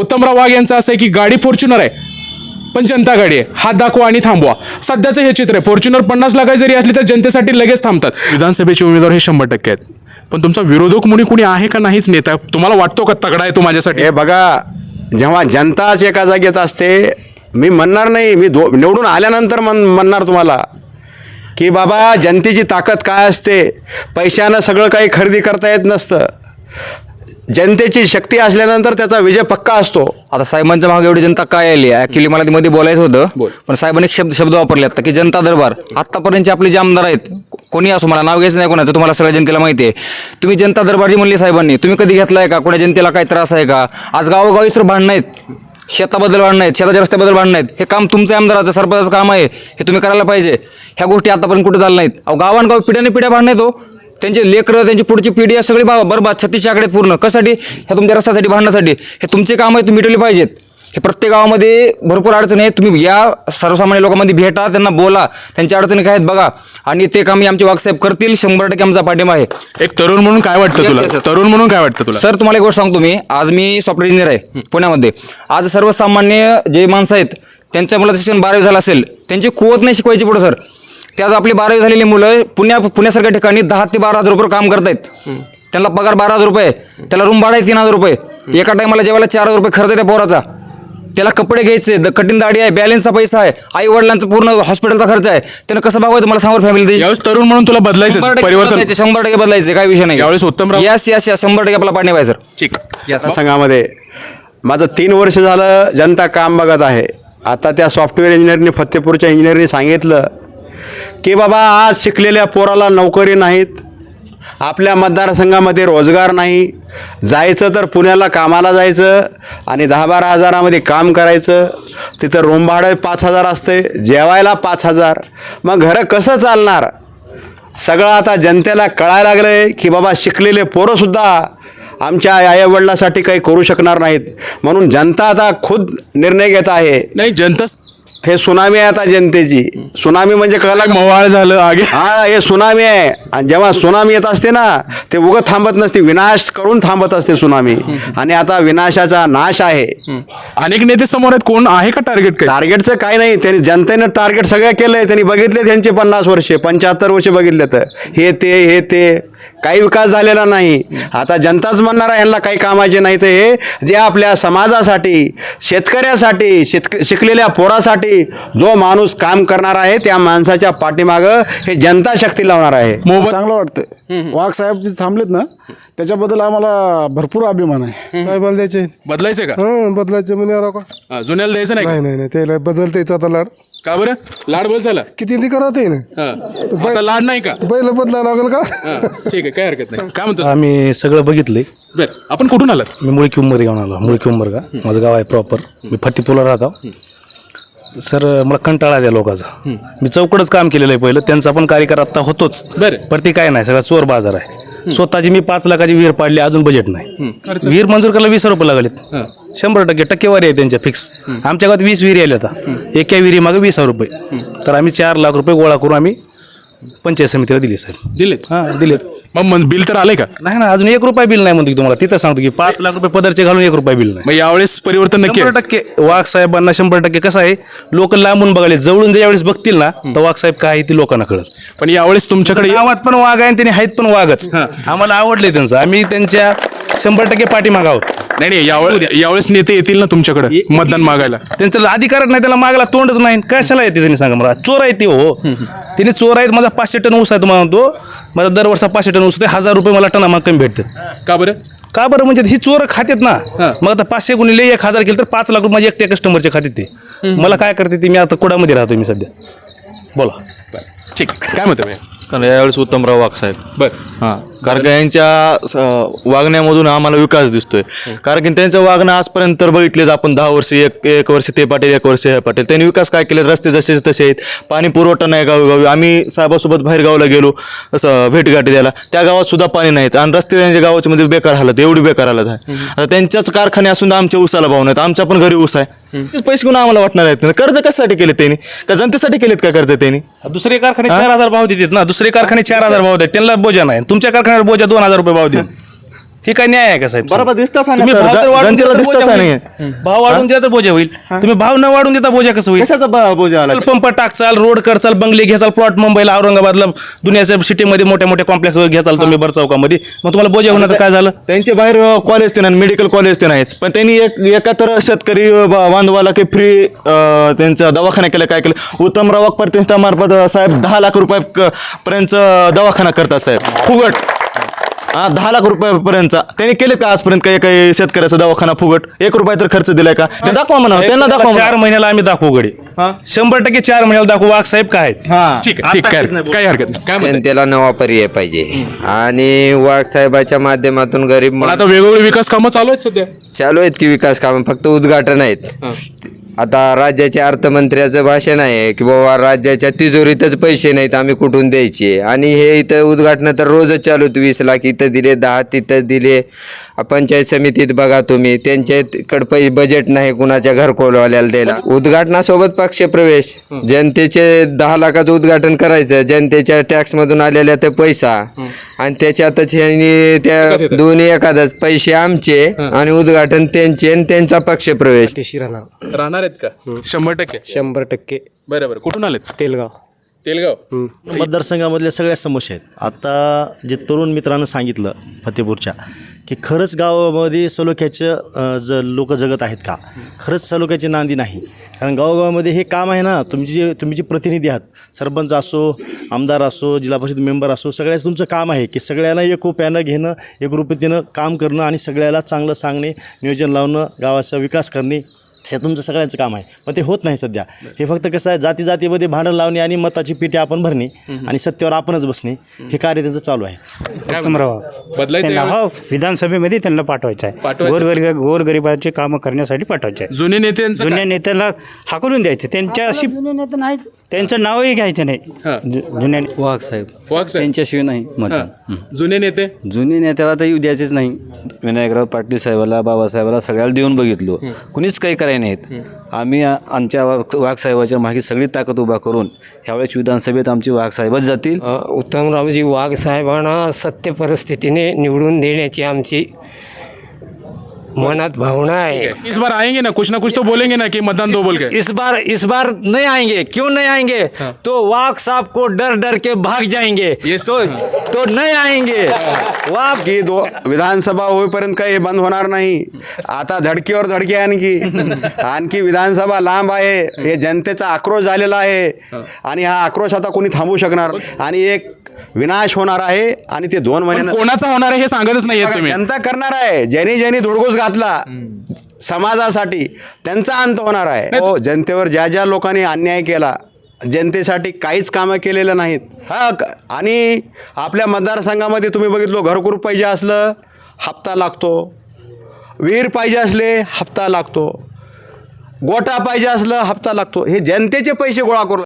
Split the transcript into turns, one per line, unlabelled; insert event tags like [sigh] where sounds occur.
उत्तमराव वाघ यांचं असं आहे की गाडी फॉर्च्युनर आहे. पण जनता गाडी आहे. हात दाखवा आणि थांबवा. सध्याचं हे चित्र आहे. फॉर्च्युनर पन्नास लाखाची जरी असली तर जनतेसाठी लगेच थांबतात. विधानसभेचे उमेदवार हे शंभर टक्के आहेत. पण तुमचा विरोधक मुनी कुणी आहे का नाहीच नेता? तुम्हाला वाटतो का तगडा आहे तो माझ्यासाठी?
हे बघा जेव्हा जनताच एका जागेत असते मी म्हणणार नाही मी दो निवडून आल्यानंतर म्हण म्हणणार तुम्हाला की बाबा जनतेची ताकद काय असते? पैशानं सगळं काही खरेदी करता येत नसतं. जनतेची शक्ती असल्यानंतर त्याचा विजय पक्का असतो.
आता साहेबांच्या मागे एवढी जनता काय आली? ऍक्च्युली मला ती मध्ये बोलायचं होतं. पण साहेबांनी एक शब्द शब्द वापरले आता की जनता दरबार. आतापर्यंतचे आपले जे आमदार आहेत कोणी असो मला नाव घ्यायचं नाही कोणाचं तुम्हाला सगळ्या जनतेला माहिती आहे. तुम्ही जनता दरबार जी म्हणली साहेबांनी तुम्ही कधी घेतलाय का? कोणा जनतेला काय त्रास आहे का? आज गावोगावी सर भांडणं आहेत. शेताबद्दल भांडणं आहेत शेताच्या रस्त्याबद्दल भांडणं आहेत. हे काम तुमचं आमदाराचं सरपंचाचं काम आहे. हे तुम्ही करायला पाहिजे. ह्या गोष्टी आतापर्यंत कुठे झाल्या नाहीत. अहो गावांगाव पिढ्याने पिढ्या भांडणं आहेत हो. त्यांचे लेकरं त्यांची पुढची पिढी आहे सगळी बा- बरबाद छत्तीसच्या आकडे पूर्ण. कशासाठी? ह्या तुमच्या रस्त्यासाठी भांडण्यासाठी हे तुमचे काम आहे तुम्ही मिटवले पाहिजेत. हे प्रत्येक गावामध्ये भरपूर अडचणी आहेत. तुम्ही या सर्वसामान्य लोकांमध्ये भेटा त्यांना बोला. त्यांच्या अडचणी काय आहेत बघा. आणि ते काम आमचे वाघसाहेब करतील. शंभर टक्के आमचा पाठिंबा आहे.
एक तरुण म्हणून काय वाटतं तुला. तरुण म्हणून काय वाटतं तुला?
सर तुम्हाला एक गोष्ट सांगतो मी. आज मी सॉफ्टवेअर इंजिनियर आहे पुण्यामध्ये. आज सर्वसामान्य जे माणसं आहेत त्यांच्या मुलाचं शिक्षण बारावी झालं असेल त्यांची कुवत नाही शिकवायची पुढे सर ते आज आपली बारावी झालेली मुलं पुण्या पुण्यासारख्या ठिकाणी दहा ते बारा हजार रुपये काम करतायत. त्यांना पगार बारा हजार रुपये त्याला रूम भाडा आहे तीन हजार रुपये एका टायमाला जेवायला चार हजार रुपये खर्च आहे त्या पोराचा. त्याला कपडे घ्यायचे द- कठीण दाढी आहे बॅलन्सचा पैसा आहे आई वडिलांचा पूर्ण हॉस्पिटलचा खर्च आहे. त्यानं कसं बघायचं मला सांगा फॅमिली
यावेळेस तरुण म्हणून तुला बदलायचं परिवर्तन.
शंभर टक्के बदलायचे काय विषय नाही
यावेळेस उत्तमराव-
यस यस यस शंभर टक्के आपला पाणी पाहिजे सर
ठीक.
संघामध्ये माझं तीन वर्ष झालं जनता काम बघत आहे. आता त्या सॉफ्टवेअर इंजिनियरनी फतेपूरच्या इंजिनियरनी सांगितलं की बाबा आज शिकलेल्या पोराला नोकरी नाहीत आपल्या मतदारसंघामध्ये रोजगार नाही जायचं तर पुण्याला कामाला जायचं आणि दहा बारा हजारामध्ये काम करायचं तिथं रूम भाडं पाच हजार असते जेवायला पाच हजार. मग घरं कसं चालणार? सगळं आता जनतेला कळायला लागलं आहे की बाबा शिकलेले पोरंसुद्धा आमच्या आईवडिलासाठी काही करू शकणार नाहीत. म्हणून जनता आता खुद निर्णय घेत आहे.
नाही जनता
हे सुनामी आहे आता जनतेची. सुनामी म्हणजे कळला?
मवाळ झालं आगे.
हा हे सुनामी आहे. आणि जेव्हा सुनामी येत असते ना ते उगत थांबत नसते. विनाश करून थांबत असते सुनामी. आणि आता विनाशाचा नाश आहे.
अनेक नेते समोर आहेत. कोण आहे का टार्गेट
टार्गेटचं काय नाही. त्यांनी जनतेनं टार्गेट सगळं केलं आहे त्यांनी बघितले त्यांचे पन्नास वर्षे पंच्याहत्तर वर्षे बघितले तर हे ते हे ते. काही विकास झालेला नाही. आता जनताच म्हणणार आहे ह्यांना काही कामाचे नाही तर हे. जे आपल्या समाजासाठी शेतकऱ्यासाठी शेतक शिकलेल्या पोरासाठी जो माणूस काम करणार आहे त्या माणसाच्या पाठीमागं हे जनता शक्ती लावणार आहे.
चांगलं वाटतंय. वाघ साहेब जे थांबलेत ना त्याच्याबद्दल आम्हाला भरपूर अभिमान आहे.
साहेबाला द्यायचे
बदलायचं का?
हं बदलायचे म्हणे राव का?
हा, जुन्याला द्यायचं नाही?
नाही नाही नाही त्याला बदलता आता लाड.
का बरं? लाड बस झाला.
किती ती करत आहे ना
हा. आता लाड नाही का?
बैल बदलायला लागेल का?
हा, ठीक आहे काय हरकत नाही. काय म्हणतो?
आम्ही सगळं बघितलंय.
बरं आपण कुठून आलात?
मी मुळकी उंबर घेऊन आलो मुळकी उंबर का माझं गाव आहे प्रॉपर मी फत्तीपूरला राहतो. सर मला कंटाळा त्या लोकांचा. मी चौकडच काम केलेलं आहे पहिलं. त्यांचा पण कार्यकार आता होतोच.
बरं.
पण ते काय नाही सगळा चोर बाजार आहे. स्वतःची मी पाच लाखाची विहीर पाडली अजून बजेट नाही. विहीर मंजूर करायला वीस रुपये लागलेत. शंभर टक्के टक्केवारी आहे त्यांच्या फिक्स आमच्या गावात वीस विहिरी आल्या आता. एका विहिरी मागे वीस रुपये. तर आम्ही चार लाख रुपये गोळा करून आम्ही पंचायत समितीला दिले साहेब.
दिलेत?
हां दिलेत.
मग मन- बिल तर आलंय का?
नाही ना अजून एक रुपया बिल नाही म्हणतो की तुम्हाला. तिथं सांगतो की पाच लाख रुपये पदरचे घालून एक रुपया बिल नाही.
मग यावेळेस परिवर्तन नक्की
शंभर
आहे.
टक्के. वाघ साहेबांना शंभर टक्के. कसं आहे लोक लांबून बघायला जवळून ज्यावेळेस बघतील ना तर वाघ साहेब काय आहे ते लोकांना कळत
पण यावेळेस तुमच्याकडे
गावात पण वाघ आहे आणि त्यांनी आहेत पण वाघच. आम्हाला आवडले त्यांचं. आम्ही त्यांच्या शंभर टक्के पाठीमाग आहोत.
नाही नाही यावेळेस यावेळेस नेते येतील ना तुमच्याकडे मतदान मागायला?
त्यांचं अधिकारच नाही त्याला मागला तोंडच नाही. कशाला येते त्यांनी सांगा मला? चोर आहे ते हो. त्यांनी चोर आहेत माझा पाचशे टन ऊस आहे तुम्हाला म्हणतो. माझा दरवर्षा पाचशे टन ऊस आहे हजार रुपये मला टना माग कमी भेटतात.
का बरं?
का बरं? म्हणजे ही चोर खात्यात ना. मग आता पाचशे गुणिले एक हजार केलं तर पाच लाख रुपये माझ्या एकट्या कस्टमरचे खात्यात ते. मला काय करते ते मी आता कुडामध्ये राहतो मी सध्या. बोला.
ठीक. काय म्हणतो मी
कारण यावेळेस उत्तमराव वाघ साहेब.
बरं.
हां. कारण का यांच्या स- वागण्यामधून आम्हाला विकास दिसतोय. कारण की त्यांचं वागणं आजपर्यंत तर बघितलेच आपण दहा वर्ष एक एक वर्ष ते पाटील एक वर्ष हे पाटील. त्यांनी विकास काय केले? रस्ते जसे तसे आहेत पाणी पुरवठा नाही गावोगावी. आम्ही साहेबासोबत बाहेर गावाला गेलो असं भेटगाठी द्यायला. त्या गावात सुद्धा पाणी नाहीत. आणि रस्ते त्यांच्या गावाच्या मध्ये बेकार हालत एवढी बेकार हालत आहे. आता त्यांच्याच कारखाने असून आमच्या ऊसाला भाव नाहीत. आमच्या पण घरी ऊस आहे. तेच पैसे घेऊन आम्हाला वाटणार आहेत ना. कर्ज कशासाठी केले त्यांनी? का जनतेसाठी केलेत का कर्ज त्यांनी?
दुसरे कारखाने चार हजार भाव देतात ना? दुसरे कारखाने चार हजार भाव देतात. त्यांना बोजा नाही. तुमच्या कारखान्यावर बोजा दोन हजार रुपये भाव देत [laughs] हे काय न्याय आहे का साहेब?
बरोबर
तुम्ही
सर.
भाव जर
जनतेला
दिला तर
दिसतंच
बोजा
आहे
होईल. भाव वाढून दिला तर बोजा होईल. तुम्ही भाव न वाढून देता बोजा कसं होईल?
कशाचा ब- बोजा आला?
पंप टाकचाल रोड करचाल बंगले घ्याचाल प्लॉट मुंबईला औरंगाबादला दुनियाच्या सिटीमध्ये मोठ्या मोठ्या कॉम्प्लेक्स घ्याचाल तुम्ही बर चौकामध्ये मग तुम्हाला बोजा होणार तर काय झालं?
त्यांचे बाहेर कॉलेज ते नाही मेडिकल कॉलेज ते नाहीत. पण त्यांनी एक एकाहत्तर शेतकरी अ, बा- बांधवाला की फ्री त्यांचा दवाखाना केला काय केलं? उत्तम रवाक प्रतिष्ठामार्फत अ, साहेब दहा लाख रुपये क- पर्यंत दवाखाना करतात साहेब. फुगट. हा दहा लाख रुपयापर्यंतचा. त्यांनी केले का आजपर्यंत काही काही शेतकऱ्याचा दवाखाना फुगट? एक रुपया तर खर्च दिलाय का? ते दाखवा म्हणा त्यांना दाखवा
चार
म्हणा.
महिन्याला आम्ही दाखवू गडी
हा.
शंभर टक्के चार महिन्याला दाखवू वाघ साहेब काय आहेत?
हा.
ठीक आहे ठीक काय काही हरकत नाही. काय म्हणताय?
जनतेला नवा पर्याय पाहिजे. आणि वाघ साहेबाच्या माध्यमातून गरीब
पण आता वेगवेगळे विकास कामं चालू आहेत सध्या.
चालू आहेत की विकास कामं फक्त उद्घाटन आहेत. आता राज्याच्या अर्थमंत्र्याचं भाषण आहे की बाबा राज्याच्या तिजोरीतच पैसे नाहीत आम्ही कुठून द्यायचे? आणि हे इथं उद्घाटन तर रोजच चालू वीस लाख इथं दिले दहा तिथं दिले. पंचायत समितीत बघा तुम्ही त्यांच्याकडे पैसे बजेट नाही कुणाच्या घरकोलवाल्याला द्यायला. उद्घाटनासोबत पक्षप्रवेश. जनतेचे दहा लाखाचं उद्घाटन करायचं जनतेच्या टॅक्समधून आलेला ते पैसा. आणि त्याच्यातच ह्यांनी त्या दोन्ही एखादाच पैसे आमचे आणि उद्घाटन त्यांचे आणि त्यांचा पक्षप्रवेश.
राहणार. आहेत का? शंभर टक्के?
शंभर टक्के.
बरं बरं. कुठून आलेत?
तेलगाव.
तेलगाव?
मतदारसंघामधल्या सगळ्या समस्या आहेत. आता जे तरुण मित्रानं सांगितलं फतेपूरच्या की खरंच गावामध्ये सलोख्याचं ज लोक जगत आहेत का? खरंच सलोख्याची नांदी नाही. कारण गावोगावामध्ये हे काम आहे ना तुमची जे तुम्ही जे प्रतिनिधी आहात सरपंच असो आमदार असो जिल्हा परिषद मेंबर असो सगळ्याचं तुमचं काम आहे की सगळ्यांना एकोप्यानं घेणं एकरूपतेनं काम करणं आणि सगळ्याला चांगलं सांगणे नियोजन लावणं गावाचा विकास करणे हे तुमचं सगळ्यांचं काम आहे. पण ते होत नाही सध्या. हे फक्त कसं आहे जाती जातीमध्ये भांडण लावणे आणि मताची पेटी आपण भरणे आणि सत्तेवर आपणच बसणे हे कार्य त्यांचं चालू आहे.
बदलायचं
त्यांना
यावेळेस?
हो विधानसभेमध्ये त्यांना पाठवायचं आहे.
पाठवायचं?
गोरगरीब गोरगरिबाचे कामं करण्यासाठी पाठवायचे आहे.
जुने नेत्यांचं
जुन्या? नेत्याला हाकलून द्यायचे त्यांच्याशी त्यांचं नावही घ्यायचं नाही.
हां.
जु- जुन्या
वाघ साहेब.
वाघ साहेब.
त्यांच्याशिवाय नाही
हां. जुने नेते?
जुने नेत्याला तर येऊ द्यायचेच नाही. विनायकराव पाटील साहेबाला बाबासाहेबाला सगळ्याला देऊन बघितलो. कुणीच काही करायला नाहीत. आम्ही आ- आमच्या वाघ वाघ साहेबाच्या मागे सगळी ताकद उभा करून ह्यावेळेस विधानसभेत आमची वाघ साहेबच जातील.
अ, उत्तमरावजी वाघ साहेबांना सत्य परिस्थितीने निवडून देण्याची आमची मनात भावना है।
इस बार आएंगे ना? कुछ ना कुछ तो बोलेंगे ना कि मतदान दो बोल के।
इस बार इस बार नहीं आएंगे। क्यों नहीं आएंगे? तो वाघ साहब को डर डर के भाग जाएंगे. तो तो नहीं आएंगे। वाघ
की दो विधानसभा होईपर्यंत काही बंद होणार नाही. आता धडकीवर धडकी आणखी. आणखी विधानसभा लांब आहे. हे जनतेचा आक्रोश झालेला आहे. आणि हा आक्रोश आता कोणी थांबवू शकणार? आणि एक विनाश होणार आहे. आणि ते दोन महिन्यानं
कोणाचा होणार आहे हे सांगतच नाहीये तुम्ही.
जनता करणार आहे. ज्यांनी ज्यांनी धुडगूस घातला समाजासाठी त्यांचा अंत होणार आहे. हो जनतेवर ज्या ज्या लोकांनी अन्याय केला जनतेसाठी काहीच कामं केलेलं नाहीत. हा आणि आपल्या मतदारसंघामध्ये तुम्ही बघितलो घरकुल पाहिजे असलं हप्ता लागतो. विहीर पाहिजे असले हप्ता लागतो. गोटा पाहिजे असलं हप्ता लागतो. हे जनतेचे पैसे गोळा करू